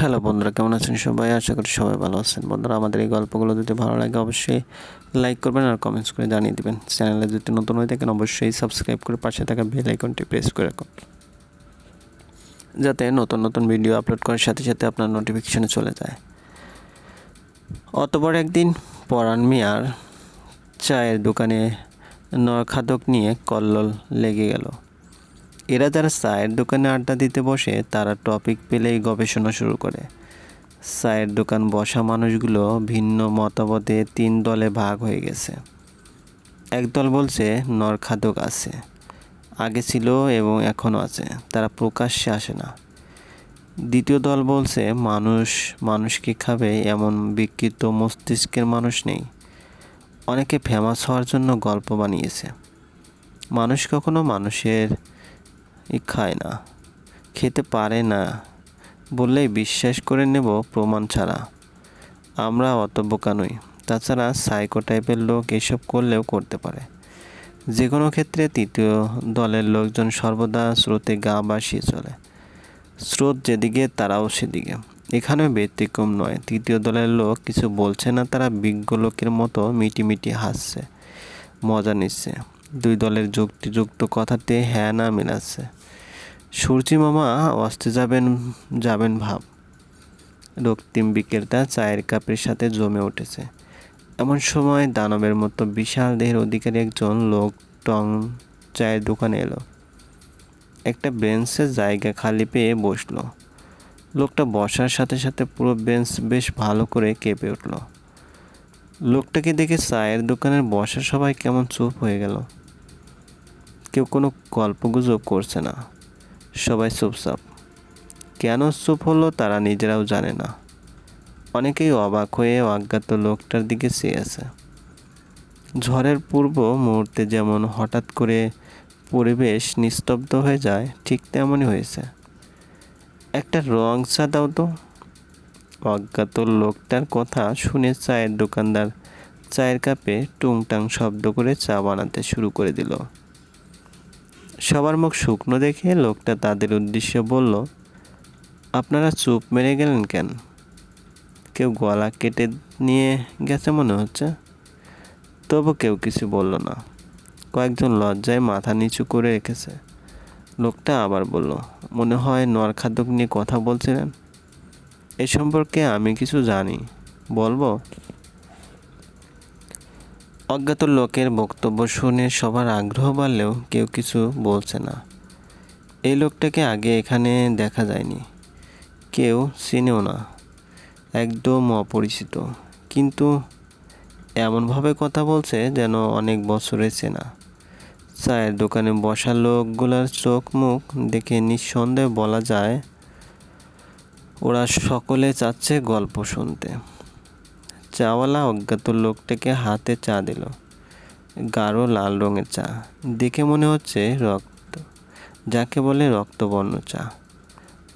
Hello বন্ধুরা, কেমন আছেন সবাই? আশা করি সবাই ভালো আছেন। বন্ধুরা, আমাদের এই গল্পগুলো যদি ভালো লাগে, অবশ্যই লাইক করবেন আর কমেন্টস করে জানিয়ে দেবেন। চ্যানেলে যদি নতুন হয়ে থাকেন, অবশ্যই সাবস্ক্রাইব করে পাশে থাকা বেল আইকনটি প্রেস করে রাখুন। যাতে নতুন নতুন ভিডিও আপলোড করার সাথে সাথে আপনার নোটিফিকেশনে চলে যায়। অতবার একদিন পরাণ মিয়ার চায়ের দোকানে নরখাদক নিয়ে কল্লোল লেগে গেল। এরা যারা চায়ের দোকানে আড্ডা দিতে বসে, তারা টপিক পেলেই গবেষণা শুরু করে। চায়ের দোকান বসা মানুষগুলো ভিন্ন মতবাদে তিন দলে ভাগ হয়ে গেছে। একদল বলছে নরখাদক আছে। আগে ছিল এবং এখনও আছে। তারা প্রকাশ্যে আসে না। দ্বিতীয় দল বলছে, মানুষ, মানুষকে খাবে এমন বিকৃত মস্তিষ্কের মানুষ নেই। অনেকে ফেমাস হওয়ার জন্য গল্প বানিয়েছে। মানুষ কখনো মানুষের খায় না, খেতে পারে না বললেই বিশ্বাস করে নেব প্রমাণ ছাড়া। আমরা অত বোকা নই। তাছাড়া সাইকো টাইপের লোক এসব করলেও করতে পারে। যে কোনো ক্ষেত্রে তৃতীয় দলের লোকজন সর্বদা স্রোতে গা বাসিয়ে চলে। স্রোত যেদিকে, তারাও সেদিকে। এখানেও ব্যতিক্রম নয়। তৃতীয় দলের লোক কিছু বলছে না, তারা বিজ্ঞ লোকের মতো মিটি মিটি হাসছে, মজা নিচ্ছে। দুই দলের যুক্তিযুক্ত কথাতে হ্যাঁ না মেলাচ্ছে। সূর্যি মামা, অস্তে যাবেন যাবেন ভাব। রক্তিম বিকেলটা চায়ের কাপের সাথে জমে উঠেছে। এমন সময় দানবের মতো বিশাল দেহের অধিকারী একজন লোক টং চায়ের দোকানে এলো। একটা বেঞ্চের জায়গা খালি পেয়ে বসল। লোকটা বসার সাথে সাথে পুরো বেঞ্চ বেশ ভালো করে কেঁপে উঠল। লোকটাকে দেখে চায়ের দোকানের বসা সবাই কেমন চুপ হয়ে গেল। কেউ কোনো গল্পগুজব করছে না। সবাই চুপচাপ। কেন চুপ হলো তারা নিজেরাও জানে না। অনেকেই অবাক হয়ে অজ্ঞাত লোকটার দিকে চেয়ে আছে ঝড়ের পূর্ব মুহূর্তে যেমন হঠাৎ করে পরিবেশ নিস্তব্ধ হয়ে যায়, ঠিক তেমনই হয়েছে। একটা রং চা দাও তো। অজ্ঞাত লোকটার কথা শুনে চায়ের দোকানদার চায়ের কাপে টুংটাং শব্দ করে চা বানাতে শুরু করে দিল। সবার মুখ শুকনো দেখে লোকটা তাদের উদ্দেশ্যে বলল, আপনারা চুপ মেরে গেলেন কেন? কেউ গলা কেটে নিয়ে গেছে মনে হচ্ছে? তবু কেউ কিছু বলল না। কয়েকজন লজ্জায় মাথা নিচু করে রেখেছে। লোকটা আবার বলল, মনে হয় নরখাদক নিয়ে কথা বলছিলেন? এ সম্পর্কে আমি কিছু জানি। বলব? অজ্ঞাত লোকের বক্তব্য শুনে সবার আগ্রহ বাড়লেও কেউ কিছু বলছে না। এই লোকটাকে আগে এখানে দেখা যায়নি। কেউ চিনেও না। একদম অপরিচিত। কিন্তু এমনভাবে কথা বলছে যেন অনেক বছরে চেনা। চায়ের দোকানে বসা লোকগুলার চোখ মুখ দেখে নিঃসন্দেহে বলা যায়, ওরা সকলে চাচ্ছে গল্প শুনতে। চাওয়ালা অজ্ঞাত লোকটাকে হাতে চা দিল। গাঢ় লাল রঙের চা। দেখে মনে হচ্ছে রক্ত। যাকে বলে রক্তবর্ণ চা।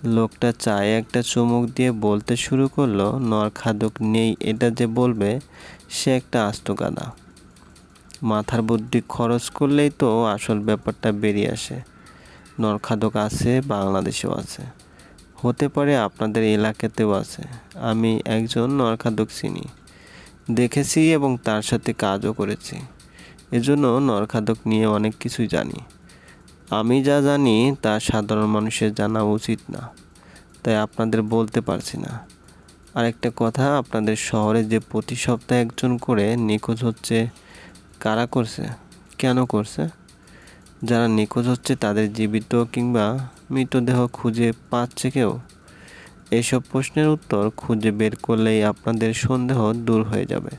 লোকটা চায়ে একটা চুমুক দিয়ে বলতে শুরু করল, নরখাদক নেই, এটা যে বলবে, সে একটা আস্ত গাদা মাথার বুদ্ধি খরচ করলেই তো আসল ব্যাপারটা বেরিয়ে আসে। নরখাদক আছে, বাংলাদেশেও আছে। হতে পারে আপনাদের এলাকাতেও আছে। আমি একজন নরখাদক চিনি। দেখেছি এবং তার সাথে কাজও করেছি। এজন্য নরখাদক নিয়ে অনেক কিছুই জানি। আমি যা জানি তা সাধারণ মানুষের জানা উচিত না। তাই আপনাদের বলতে পারছি না। আরেকটা কথা, আপনাদের শহরে যে প্রতি সপ্তাহে একজন করে নিখোঁজ হচ্ছে, কারা করছে? কেন করছে? যারা নিখোঁজ হচ্ছে তাদের জীবিত কিংবা মৃতদেহ খুঁজে পাচ্ছে কেউ? এইসব প্রশ্নের উত্তর খুঁজে বের করলেই আপনাদের সন্দেহ দূর হয়ে যাবে।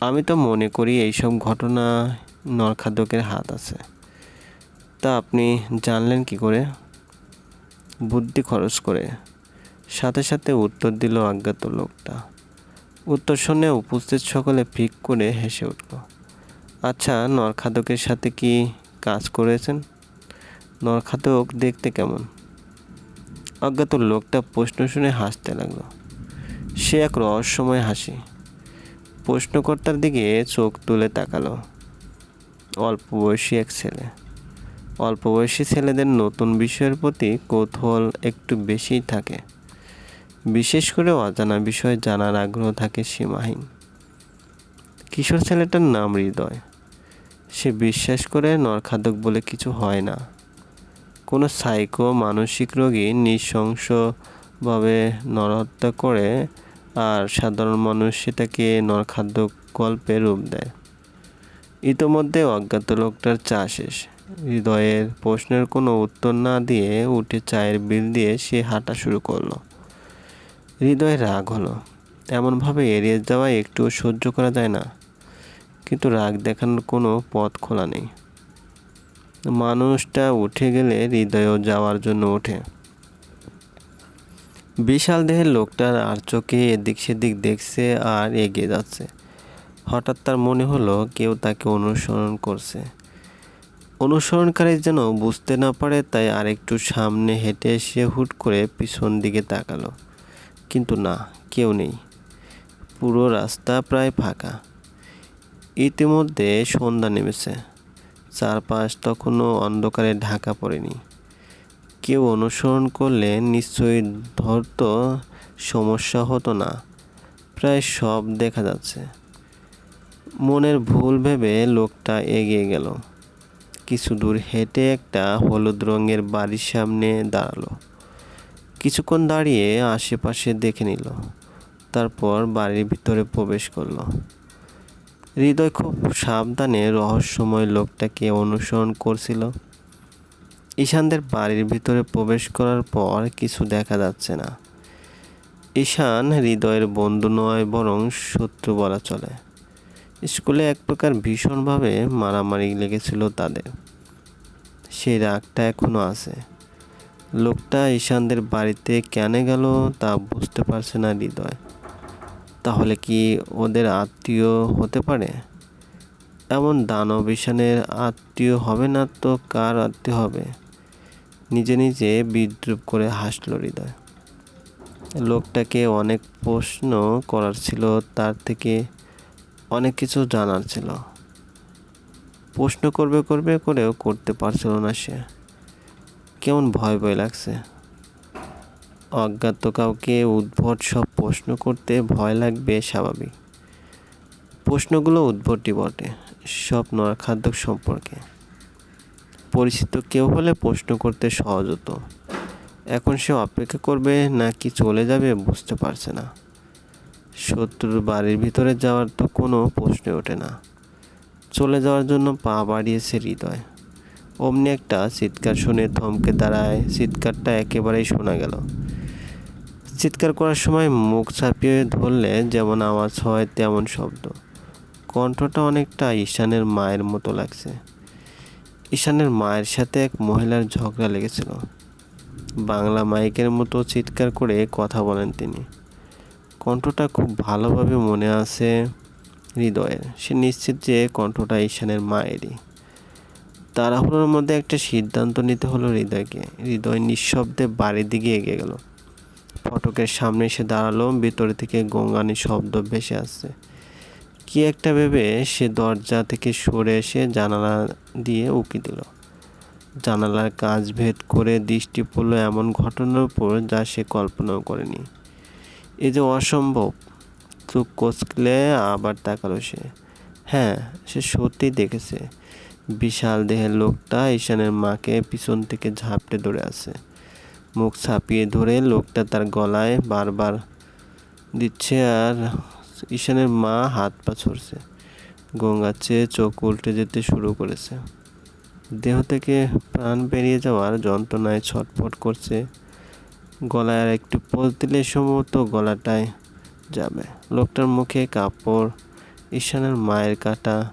আমি তো মনে করি এইসব ঘটনা নরখাদকের হাত আছে। তা আপনি জানলেন কি করে? বুদ্ধি খরচ করে। সাথে সাথে উত্তর দিল অজ্ঞাত লোকটা। উত্তর শুনে উপস্থিত সকলে ফিক করে হেসে উঠল। আচ্ছা নরখাদকের সাথে কি কাজ করেছেন? নরখাদক দেখতে কেমন? অজ্ঞাত লোকটা প্রশ্ন শুনে হাসতে লাগল। সে এক রহস্যময় হাসি। প্রশ্নকর্তার দিকে চোখ তুলে তাকালো। অল্প বয়সী এক ছেলে। অল্প বয়সী ছেলেদের নতুন বিষয়ের প্রতি কৌতূহল একটু বেশিই থাকে। বিশেষ করে অজানা বিষয় জানার আগ্রহ থাকে সীমাহীন। কিশোর ছেলেটার নাম হৃদয়। সে বিশ্বাস করে নরখাদক বলে কিছু হয় না। কোনো সাইকো মানসিক রোগী নৃশংসভাবে নরহত্যা করে আর সাধারণ মানুষ সেটাকে নরখাদ্য গল্পে রূপ দেয়। ইতোমধ্যে অজ্ঞাত লোকটার চা শেষ। হৃদয়ের প্রশ্নের কোনো উত্তর না দিয়ে উঠে চায়ের বিল দিয়ে সে হাঁটা শুরু করল। হৃদয়ে রাগ হলো। এমনভাবে এড়িয়ে যাওয়া একটু সহ্য করা যায় না। কিন্তু রাগ দেখানোর কোনো পথ খোলা নেই। মানুষটা উঠে গেলে হৃদয়ও যাওয়ার জন্য ওঠে। বিশাল দেহের লোকটার আর চোখে এদিক সেদিক দেখছে আর এগিয়ে যাচ্ছে। হঠাৎ তার মনে হলো কেউ তাকে অনুসরণ করছে। অনুসরণকারী যেন বুঝতে না পারে, তাই আরেকটু সামনে হেঁটে এসে হুট করে পিছন দিকে তাকালো। কিন্তু না, কেউ নেই। পুরো রাস্তা প্রায় ফাঁকা। ইতিমধ্যে সন্ধ্যা নেমেছে। চারপাশ তখনও অন্ধকারে ঢাকা পড়েনি। কেউ অনুসরণ করলে নিশ্চয়ই ধরতো সমস্যা হতো না। প্রায় সব দেখা যাচ্ছে। মনের ভুল ভেবে লোকটা এগিয়ে গেল। কিছু দূর হেঁটে একটা হলুদ রঙের বাড়ির সামনে দাঁড়াল। কিছুক্ষণ দাঁড়িয়ে আশেপাশে দেখে নিল। তারপর বাড়ির ভিতরে প্রবেশ করল। হৃদয় খুব সাবধানে রহস্যময় লোকটাকে অনুসরণ করছিল। ঈশানদের বাড়ির ভিতরে প্রবেশ করার পর কিছু দেখা যাচ্ছে না। ঈশান হৃদয়ের বন্ধু নয়, বরং শত্রু বলা চলে। স্কুলে এক প্রকার ভীষণভাবে মারামারি লেগেছিল তাদের। সেই রাগটা এখনও আছে। লোকটা ঈশানদের বাড়িতে কেন গেল তা বুঝতে পারছে না হৃদয়। তাহলে কি ওদের আত্মীয় হতে পারে? এমন দানব ঈশানের আত্মীয় হবে না তো কার আত্মীয় হবে? নিজে নিজে বিদ্রুপ করে হাসল হৃদয়। লোকটাকে অনেক প্রশ্ন করার ছিল, তার থেকে অনেক কিছু জানার ছিল। প্রশ্ন করবে করবে করেও করতে পারছিল না সে। কেমন ভয় ভয় লাগছে। অজ্ঞাত কাউকে উদ্ভট সব প্রশ্ন করতে ভয় লাগবে স্বাভাবিক। প্রশ্নগুলো উদ্ভটই বটে, সব নরখাদ্য সম্পর্কে। পরিচিত কেউ হলে প্রশ্ন করতে সহজ হতো। এখন সে অপেক্ষা করবে নাকি চলে যাবে বুঝতে পারছে না। শত্রুর বাড়ির ভিতরে যাওয়ার তো কোনো প্রশ্ন ওঠে না। চলে যাওয়ার জন্য পা বাড়িয়েছে হৃদয়। অমনি একটা চিৎকার শুনে থমকে দাঁড়ায়, চিৎকারটা একেবারেই শোনা গেল। চিৎকার করার সময় মুখ ছাপিয়ে ধরলে যেমন আওয়াজ হয় তেমন শব্দ। কণ্ঠটা অনেকটা ঈশানের মায়ের মতো লাগছে। ঈশানের মায়ের সাথে এক মহিলার ঝগড়া লেগেছিল। বাংলা মাইকের মতো চিৎকার করে কথা বলেন তিনি। কণ্ঠটা খুব ভালোভাবে মনে আছে হৃদয়ের। সে নিশ্চিত যে কণ্ঠটা ঈশানের মায়েরই। তাড়াহুড়োর মধ্যে একটা সিদ্ধান্ত নিতে হলো হৃদয়কে। হৃদয় নিঃশব্দে বাড়ির দিকে এগিয়ে গেল। ফটকের সামনে এসে দাঁড়াল, ভিতরে থেকে গঙ্গানি শব্দ ভেসে আসছে। কি একটা ভেবে সে দরজা থেকে সরে এসে জানালা দিয়ে উঁকি দিল। জানালার কাজ ভেদ করে দৃষ্টি পড়ল এমন ঘটনার উপর যা সে কল্পনাও করেনি। এ যে অসম্ভব, চোখ কচলে আবার তাকালো সে। হ্যাঁ সে সত্যি দেখেছে। বিশাল দেহের লোকটা ঈশানের মাকে পিছন থেকে ঝাপটে ধরে আছে। মুখ ছাপিয়ে ধরে লোকটা তার গলায় বারবার দিচ্ছে আর ঈশানের মা হাত পা ছড়ছে। গঙ্গার চেয়ে চোখ উল্টে যেতে শুরু করেছে। দেহ থেকে প্রাণ বেরিয়ে যাওয়ার যন্ত্রণায় ছটফট করছে। গলায় আর একটু পোজ দিলে সম্ভবত গলাটায় যাবে। লোকটার মুখে কাপড়, ঈশানের মায়ের কাটা।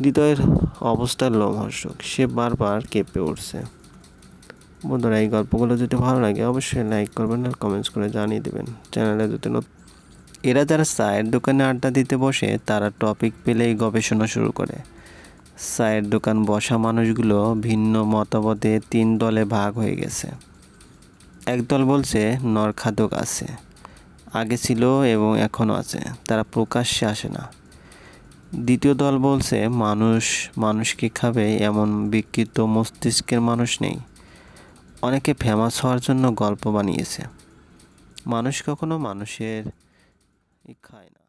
হৃদয়ের অবস্থা লোমহর্ষক। সে বারবার কেঁপে উঠছে। বন্ধুরা, এই গল্পগুলো যদি ভালো লাগে, অবশ্যই লাইক করবেন আর কমেন্টস করে জানিয়ে দেবেন। চ্যানেলে যদি এরা যারা চায়ের দোকানে আড্ডা দিতে বসে, তারা টপিক পেলেই গবেষণা শুরু করে। চায়ের দোকান বসা মানুষগুলো ভিন্ন মতবাদে তিন দলে ভাগ হয়ে গেছে। একদল বলছে নরখাদক আছে, আগে ছিল এবং এখনও আছে, তারা প্রকাশ্যে আসে না। দ্বিতীয় দল বলছে, মানুষ, মানুষকে খাবে এমন বিকৃত মস্তিষ্কের মানুষ নেই। অনেকে ফেমাস হওয়ার জন্য গল্প বানিয়েছে। মানুষ কখনো মানুষের খায় না।